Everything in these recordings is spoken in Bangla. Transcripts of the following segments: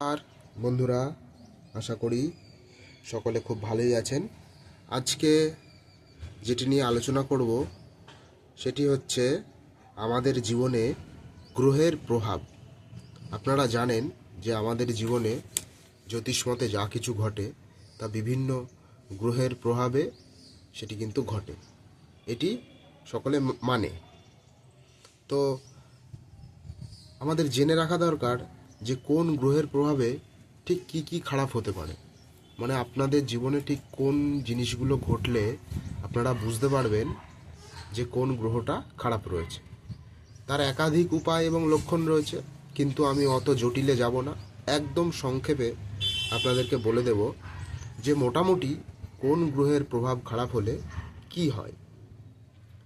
আর বন্ধুরা, আশা করি সকলে খুব ভালোই আছেন। আজকে যেটি নিয়ে আলোচনা করব, সেটি হচ্ছে আমাদের জীবনে গ্রহের প্রভাব। আপনারা জানেন যে আমাদের জীবনে জ্যোতিষমতে যা কিছু ঘটে, তা বিভিন্ন গ্রহের প্রভাবে সেটি কিন্তু ঘটে। এটি সকলে মানে। তো আমাদের জেনে রাখা দরকার যে কোন গ্রহের প্রভাবে ঠিক কি কি খারাপ হতে পারে। মানে আপনাদের জীবনে ঠিক কোন জিনিসগুলো ঘটলে আপনারা বুঝতে পারবেন যে কোন গ্রহটা খারাপ রয়েছে। তার একাধিক উপায় এবং লক্ষণ রয়েছে, কিন্তু আমি অত জটিলে যাব না। একদম সংক্ষেপে আপনাদেরকে বলে দেব যে মোটামুটি কোন গ্রহের প্রভাব খারাপ হলে কি হয়।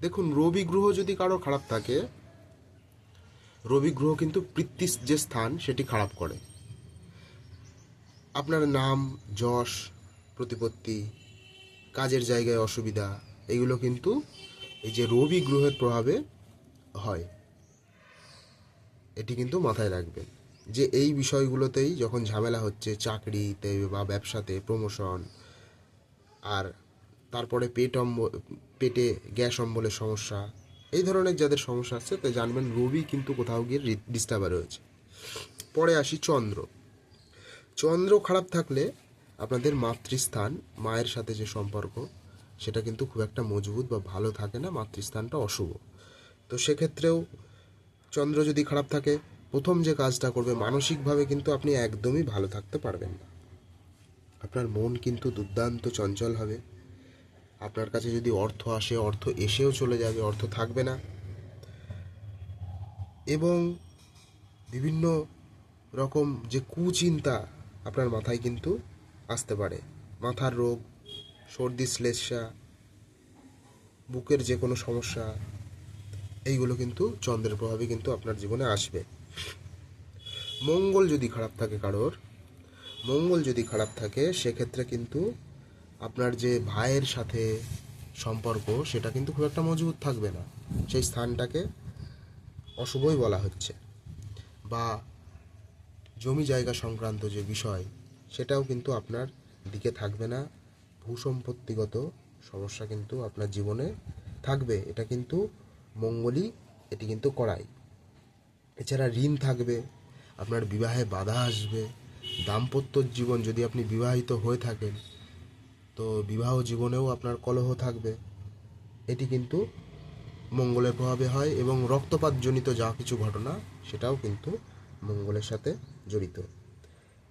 দেখুন, রবি গ্রহ যদি কারও খারাপ থাকে রবি গ্রহ কিন্তু পৃথ্বীর যে স্থান, সেটি খারাপ করে। আপনার নাম, যশ, প্রতিপত্তি, কাজের জায়গায় অসুবিধা, এগুলো কিন্তু এই যে রবি গ্রহের প্রভাবে হয়। এটি কিন্তু মাথায় রাখবেন যে এই বিষয়গুলোতেই যখন ঝামেলা হচ্ছে চাকরিতে বা ব্যবসাতে প্রমোশন আর তারপরে পেট অম্ব, পেটে গ্যাস অম্বলের সমস্যা এই ধরনের যাদের সমস্যা আছে, তো জানবেন রবি কিন্তু কোথাও গিয়ে ডিস্টার্বার রয়েছে। পরে আসি চন্দ্র। চন্দ্র খারাপ থাকলে আপনাদের মাতৃস্থান, মায়ের সাথে যে সম্পর্ক, সেটা কিন্তু খুব একটা মজবুত বা ভালো থাকে না, মাতৃস্থানটা অশুভ। তো সেক্ষেত্রেও চন্দ্র যদি খারাপ থাকে, প্রথম যে কাজটা করবে, মানসিকভাবে কিন্তু আপনি একদমই ভালো থাকতে পারবেন না। আপনার মন কিন্তু দুর্দান্ত চঞ্চল হবে। আপনার কাছে যদি অর্থ আসে, অর্থ এসেও চলে যাবে, অর্থ থাকবে না। এবং বিভিন্ন রকম যে কুচিন্তা আপনার মাথায় কিন্তু আসতে পারে। মাথার রোগ, সর্দি, শ্লেষা, বুকের যে কোনো সমস্যা, এইগুলো কিন্তু চন্দ্রের প্রভাবে কিন্তু আপনার জীবনে আসবে। মঙ্গল যদি খারাপ থাকে কারোর, মঙ্গল যদি খারাপ থাকে, সেক্ষেত্রে কিন্তু আপনার যে ভাইয়ের সাথে সম্পর্ক, সেটা কিন্তু খুব একটা মজবুত থাকবে না। সেই স্থানটাকে অশুভই বলা হচ্ছে। বা জমি জায়গা সংক্রান্ত যে বিষয়, সেটাও কিন্তু আপনার দিকে থাকবে না। ভূসম্পত্তিগত সমস্যা কিন্তু আপনার জীবনে থাকবে। এটা কিন্তু মঙ্গলই, এটি কিন্তু করাই এছাড়া ঋণ থাকবে, আপনার বিবাহে বাধা আসবে। দাম্পত্য জীবন যদি আপনি বিবাহিত হয়ে থাকেন তো বিবাহ জীবনেও আপনার কলহ থাকবে। এটি কিন্তু মঙ্গলের প্রভাবে হয় এবং রক্তপাতজনিত যা কিছু ঘটনা, সেটাও কিন্তু মঙ্গলের সাথে জড়িত।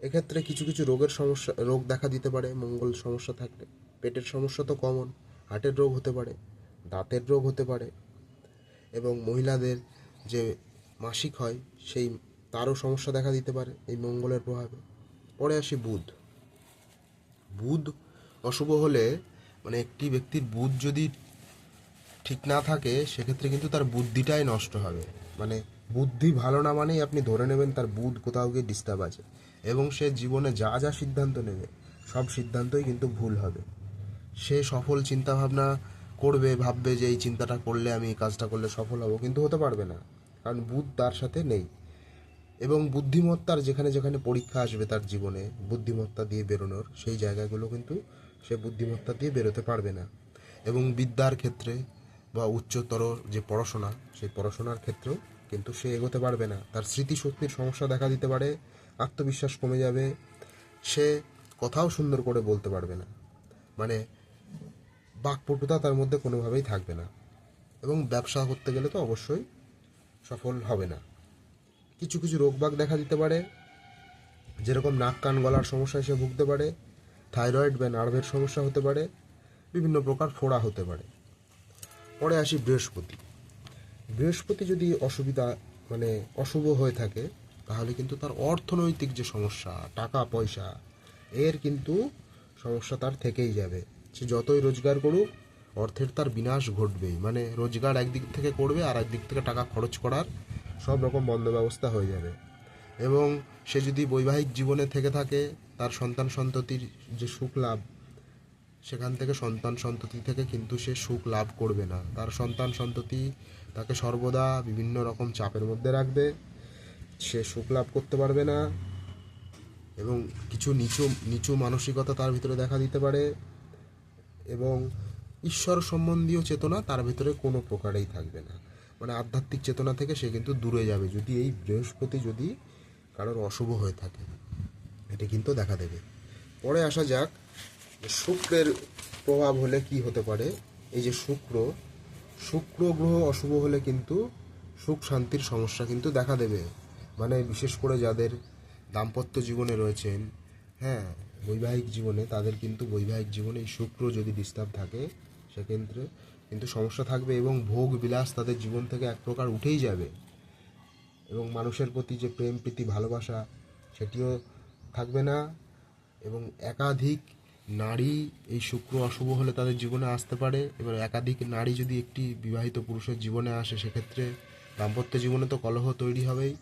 এক্ষেত্রে কিছু কিছু রোগের সমস্যা, রোগ দেখা দিতে পারে। মঙ্গল সমস্যা থাকলে পেটের সমস্যা তো কমন হার্টের রোগ হতে পারে, দাঁতের রোগ হতে পারে এবং মহিলাদের যে মাসিক হয়, সেই তারও সমস্যা দেখা দিতে পারে এই মঙ্গলের প্রভাবে। পরে আসি বুধ। বুধ অশুভ হলে মানে একটি ব্যক্তির বুধ যদি ঠিক না থাকে, সেক্ষেত্রে কিন্তু তার বুদ্ধিটাই নষ্ট হবে। মানে বুদ্ধি ভালো না মানেই আপনি ধরে নেবেন তার বুধ কোথাও গিয়ে ডিস্টার্ব আছে। এবং সে জীবনে যা যা সিদ্ধান্ত নেবে, সব সিদ্ধান্তই কিন্তু ভুল হবে। সে সফল চিন্তা ভাবনা করবে, ভাববে যে এই চিন্তাটা করলে আমি এই কাজটা করলে সফল হব, কিন্তু হতে পারবে না। কারণ বুধ তার সাথে নেই। এবং বুদ্ধিমত্তার যেখানে যেখানে পরীক্ষা আসবে তার জীবনে, বুদ্ধিমত্তা দিয়ে বেরোনোর, সেই জায়গাগুলো কিন্তু সে বুদ্ধিমত্তা দিয়ে বেরোতে পারবে না। এবং বিদ্যার ক্ষেত্রে বা উচ্চতর যে পড়াশোনা, সেই পড়াশোনার ক্ষেত্রেও কিন্তু সে এগোতে পারবে না। তার স্মৃতিশক্তির সমস্যা দেখা দিতে পারে, আত্মবিশ্বাস কমে যাবে, সে কথাও সুন্দর করে বলতে পারবে না। মানে বাকপটুতা তার মধ্যে কোনোভাবেই থাকবে না। এবং ব্যবসা করতে গেলে তো অবশ্যই সফল হবে না। কিছু কিছু রোগবাগ দেখা দিতে পারে, যেরকম নাক কান গলার সমস্যায় সে ভুগতে পারে থাইরয়েড বা নার্ভের সমস্যা হতে পারে, বিভিন্ন প্রকার ফোড়া হতে পারে। পরে আসি বৃহস্পতি। বৃহস্পতি যদি অসুবিধা মানে অশুভ হয়ে থাকে, তাহলে কিন্তু তার অর্থনৈতিক যে সমস্যা, টাকা, পয়সা, এর কিন্তু সমস্যা তার থেকেই যাবে। সে যতই রোজগার করুক, অর্থের তার বিনাশ ঘটবেই। মানে রোজগার একদিক থেকে করবে আর একদিক থেকে টাকা খরচ করার সব রকম বন্ধ ব্যবস্থা হয়ে যাবে। এবং সে যদি বৈবাহিক জীবনে থেকে থাকে তার সন্তান সন্ততির যে সুখ লাভ, সেখান থেকে সন্তান সন্ততি থেকে কিন্তু সে সুখ লাভ করবে না। তার সন্তান সন্ততি তাকে সর্বদা বিভিন্ন রকম চাপের মধ্যে রাখবে, সে সুখ লাভ করতে পারবে না এবং কিছু নিচু নিচু মানসিকতা তার ভিতরে দেখা দিতে পারে এবং ঈশ্বর সম্বন্ধীয় চেতনা তার ভিতরে কোনো প্রকারেই থাকবে না। মানে আধ্যাত্মিক চেতনা থেকে সে কিন্তু দূরে যাবে। যদি এই বৃহস্পতি যদি কারোর অশুভ হয়ে থাকে এটা কিন্তু দেখা দেবে। পরে আসা যাক শুক্রের প্রভাব হলে কি হতে পারে। এই যে শুক্র শুক্র গ্রহ অশুভ হলে কিন্তু সুখ শান্তির সমস্যা কিন্তু দেখা দেবে। মানে বিশেষ করে যাদের দাম্পত্য জীবনে রয়েছেন হ্যাঁ বৈবাহিক জীবনে, তাদের কিন্তু বৈবাহিক জীবনে এই শুক্র যদি ডিস্টার্ব থাকে, সেক্ষেত্রে কিন্তু সমস্যা থাকবে এবং ভোগ বিলাস তাদের জীবন থেকে এক প্রকার উঠেই যাবে। এবং মানুষের প্রতি যে প্রেম, প্রীতি, ভালোবাসা, সেটিও থাকবে না এবং একাধিক নারী এই শুক্র অশুভ হলে তাদের জীবনে আসতে পারে। এবার একাধিক নারী যদি একটি বিবাহিত পুরুষের জীবনে আসে, সেক্ষেত্রে দাম্পত্য জীবনে তো কলহ তৈরি হবেই।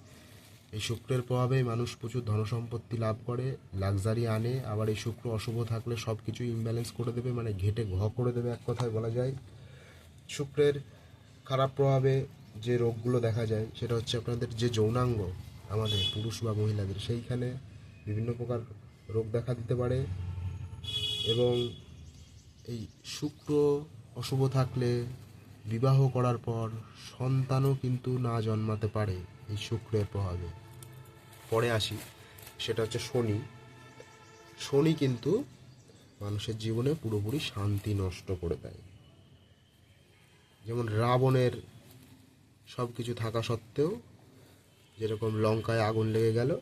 এই শুক্রের প্রভাবে মানুষ প্রচুর ধনসম্পত্তি লাভ করে, লাক্সারি আনে। আবার এই শুক্র অশুভ থাকলে সব কিছু ইমব্যালেন্স করে দেবে মানে ঘেটে ঘ করে দেবে এক কথায় বলা যায়। শুক্রের খারাপ প্রভাবে যে রোগগুলো দেখা যায়, সেটা হচ্ছে আপনাদের যে যৌনাঙ্গ আমাদের পুরুষ বা মহিলাদের, সেইখানে বিভিন্ন প্রকার রোগ দেখা দিতে পারে এবং এই শুক্র অশুভ থাকলে বিবাহ করার পর সন্তানও কিন্তু না জন্মাতে পারে এই শুক্রের প্রভাবে। পরে আসি, সেটা হচ্ছে শনি। শনি কিন্তু মানুষের জীবনে পুরোপুরি শান্তি নষ্ট করে দেয়। যেমন রাবণের সব কিছু থাকা সত্ত্বেও যেরকম লঙ্কায় আগুন লেগে গেল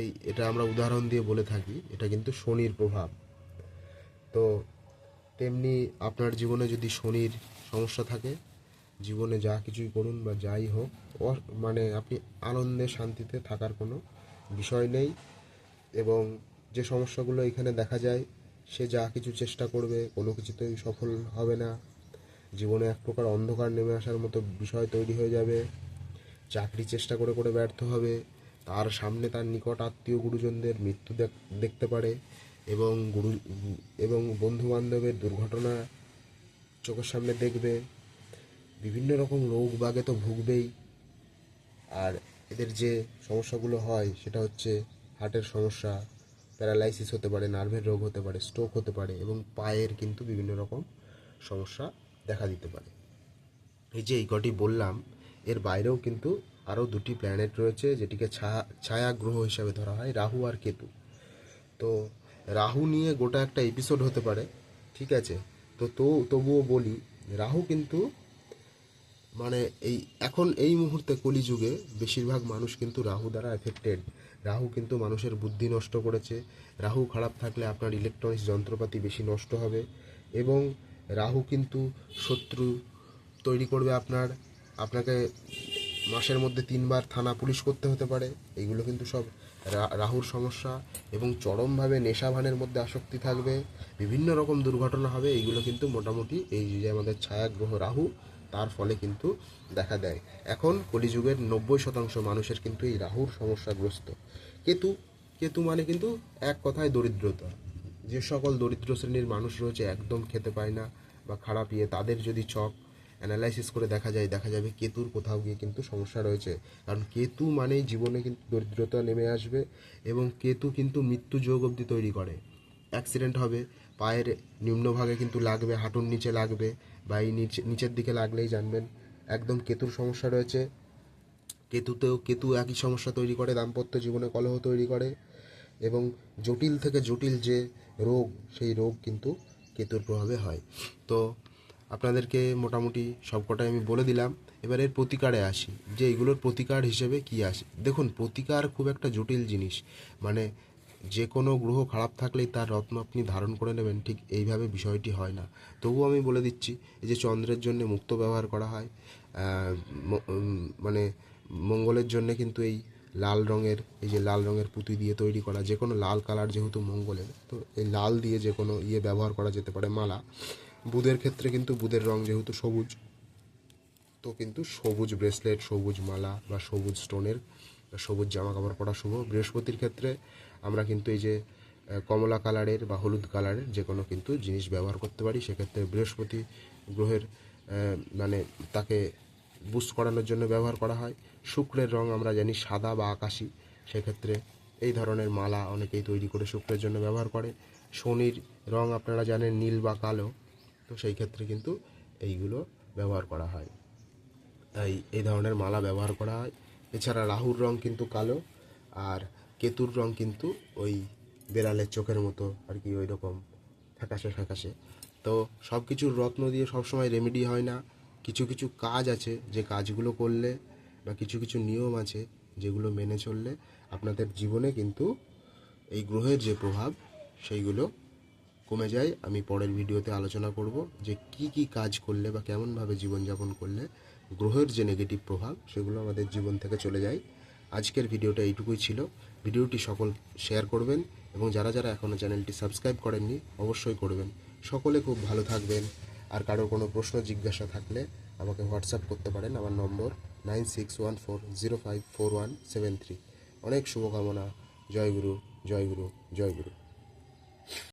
এই, এটা আমরা উদাহরণ দিয়ে বলে থাকি, এটা কিন্তু শনির প্রভাব। তো তেমনি আপনার জীবনে যদি শনির সমস্যা থাকে, জীবনে যা কিছুই করুন বা যাই হোক মানে আপনি আনন্দে শান্তিতে থাকার কোনো বিষয় নেই এবং যে সমস্যাগুলো এখানে দেখা যায়, সে যা কিছু চেষ্টা করবে, কোনো কিছুতেই সফল হবে না। জীবনে এক প্রকার অন্ধকার নেমে আসার মতো বিষয় তৈরি হয়ে যাবে। চাকরি চেষ্টা করে করে ব্যর্থ হবে। তার সামনে তার নিকট আত্মীয় গুরুজনদের মৃত্যু দেখ- দেখতে পারে এবং গুরু, এবং বন্ধু বান্ধবের দুর্ঘটনা চোখের সামনে দেখবে। বিভিন্ন রকম রোগ বাগে তো ভুগবেই। আর এদের যে সমস্যাগুলো হয়, সেটা হচ্ছে হার্টের সমস্যা, প্যারালাইসিস হতে পারে, নার্ভের রোগ হতে পারে, স্ট্রোক হতে পারে এবং পায়ের কিন্তু বিভিন্ন রকম সমস্যা দেখা দিতে পারে। এই যে এই কটি বললাম, এর বাইরেও কিন্তু আরও দুটি প্ল্যানেট রয়েছে, যেটিকে ছায়া ছায়া গ্রহ হিসাবে ধরা হয়, রাহু আর কেতু। তো রাহু নিয়ে গোটা একটা এপিসোড হতে পারে, ঠিক আছে? তো তো, তবুও বলি, রাহু কিন্তু মানে এই, এখন এই মুহূর্তে কলিযুগে বেশিরভাগ মানুষ কিন্তু রাহু দ্বারা এফেক্টেড রাহু কিন্তু মানুষের বুদ্ধি নষ্ট করেছে। রাহু খারাপ থাকলে আপনার ইলেকট্রনিক্স যন্ত্রপাতি বেশি নষ্ট হবে এবং রাহু কিন্তু শত্রু তৈরি করবে আপনার, আপনাকে মাসের মধ্যে তিনবার থানা পুলিশ করতে হতে পারে। এইগুলো কিন্তু সব রাহুর সমস্যা এবং চরমভাবে নেশাভানের মধ্যে আসক্তি থাকবে। বিভিন্ন রকম দুর্ঘটনা হবে এইগুলো কিন্তু মোটামুটি এই যে আমাদের ছায়াগ্রহ রাহু, তার ফলে কিন্তু দেখা দেয়। এখন কলিযুগের নব্বই শতাংশ মানুষের কিন্তু এই রাহুর সমস্যাগ্রস্ত। কেতু কেতু মানে কিন্তু এক কথায় দরিদ্রতা। যে সকল দরিদ্র শ্রেণির মানুষ রয়েছে, একদম খেতে পায় না বা খারাপ ইয়ে তাদের যদি চক অ্যানালাইসিস করে দেখা যায়, দেখা যাবে কেতুর কোথাও গিয়ে কিন্তু সমস্যা রয়েছে। কারণ কেতু মানেই জীবনে কিন্তু দরিদ্রতা নেমে আসবে এবং কেতু কিন্তু মৃত্যু যোগ অবধি তৈরি করে। অ্যাক্সিডেন্ট হবে, পায়ের নিম্নভাগে কিন্তু লাগবে, হাঁটুর নিচে লাগবে, বা এই নিচে, নিচের দিকে লাগলেই জানবেন একদম কেতুর সমস্যা রয়েছে। কেতুতেও, কেতু একই সমস্যা তৈরি করে, দাম্পত্য জীবনে কলহ তৈরি করে এবং জটিল থেকে জটিল যে রোগ, সেই রোগ কিন্তু কেতুর প্রভাবে হয়। তো আপনাদেরকে মোটামুটি সবকটাই আমি বলে দিলাম। এবার এর প্রতিকারে আসি। যে এগুলোর প্রতিকার হিসেবে কি আসে? দেখুন, প্রতিকার খুব একটা জটিল জিনিস। মানে যে কোনো গ্রহ খারাপ থাকলেই তার রত্ন আপনি ধারণ করে নেবেন, ঠিক এইভাবে বিষয়টি হয় না। তবুও আমি বলে দিচ্ছি, এই যে চন্দ্রের জন্য মুক্ত ব্যবহার করা হয় মানে মঙ্গলের জন্য কিন্তু এই লাল রঙের, এই যে লাল রঙের পুঁতি দিয়ে তৈরি করা, যে কোনো লাল কালার যেহেতু মঙ্গলের, তো এই লাল দিয়ে যে কোনো ইয়ে ব্যবহার করা যেতে পারে, মালা। বুধের ক্ষেত্রে কিন্তু বুধের রং যেহেতু সবুজ, তো কিন্তু সবুজ ব্রেসলেট, সবুজ মালা বা সবুজ স্টোনের, সবুজ জামা কাপড় পরা শুভ। বৃহস্পতির ক্ষেত্রে আমরা কিন্তু এই যে কমলা কালারের বা হলুদ কালারের যে কোনো কিন্তু জিনিস ব্যবহার করতে পারি। সেক্ষেত্রে বৃহস্পতি গ্রহের মানে তাকে বুস্ট করানোর জন্য ব্যবহার করা হয়। শুক্রের রং আমরা জানি সাদা বা আকাশি। সেক্ষেত্রে এই ধরনের মালা অনেকেই তৈরি করে শুক্রের জন্য ব্যবহার করে। শনির রং আপনারা জানেন নীল বা কালো। তো সেই ক্ষেত্রে কিন্তু এইগুলো ব্যবহার করা হয়। তাই এই ধরনের মালা ব্যবহার করা হয়। এছাড়া রাহুর রং কিন্তু কালো আর কেতুর রং কিন্তু ওই বেড়ালের চোখের মতো আর কি ওই রকম ফ্যাকাশে ফ্যাকাশে। তো সব কিছুর রত্ন দিয়ে সবসময় রেমেডি হয় না। কিছু কিছু কাজ আছে যে কাজগুলো করলে বা কিছু কিছু নিয়ম আছে যেগুলো মেনে চললে আপনাদের জীবনে কিন্তু এই গ্রহের যে প্রভাব, সেইগুলো কমে যায়, আমি পরের ভিডিওতে আলোচনা করব যে কি কি কাজ করলে বা কেমনভাবে জীবনযাপন করলে গ্রহের যে নেগেটিভ প্রভাব, সেগুলো আমাদের জীবন থেকে চলে যায়। আজকের ভিডিওটা এইটুকুই ছিল। ভিডিওটি সকল শেয়ার করবেন এবং যারা যারা এখনও চ্যানেলটি সাবস্ক্রাইব করেননি, অবশ্যই করবেন। সকলে খুব ভালো থাকবেন। আর কারোর কোনো প্রশ্ন, জিজ্ঞাসা থাকলে আমাকে হোয়াটসঅ্যাপ করতে পারেন। আমার নম্বর nine six one four zero five four one seven three. অনেক শুভকামনা। জয় গুরু জয় গুরু জয় গুরু।